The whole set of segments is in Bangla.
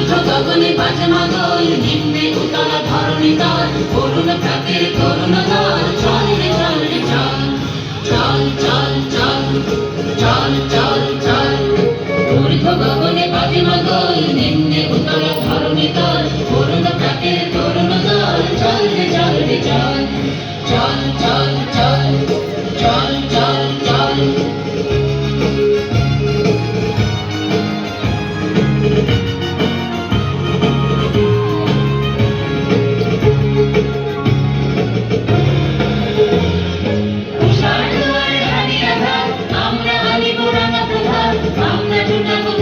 গগনে বাজে মাদল, নিম্নে উতলা ধরণী তল করুণ প্রাতের করুণ দল চল রে চল রে, চল চল চল চল চল চল চল। ঊর্ধ্ব গগনে বাজে মাদল, নিম্নে উতলা ধরণী তল করুণ প্রাতের করুণ দল চল রে চল রে, চল।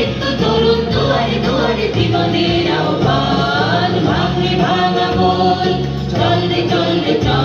মৃত্যু তরুণ দুয়ারে দুয়ারে জীবনের আহ্বান ভাঙে ভাঙা বল চল রে চল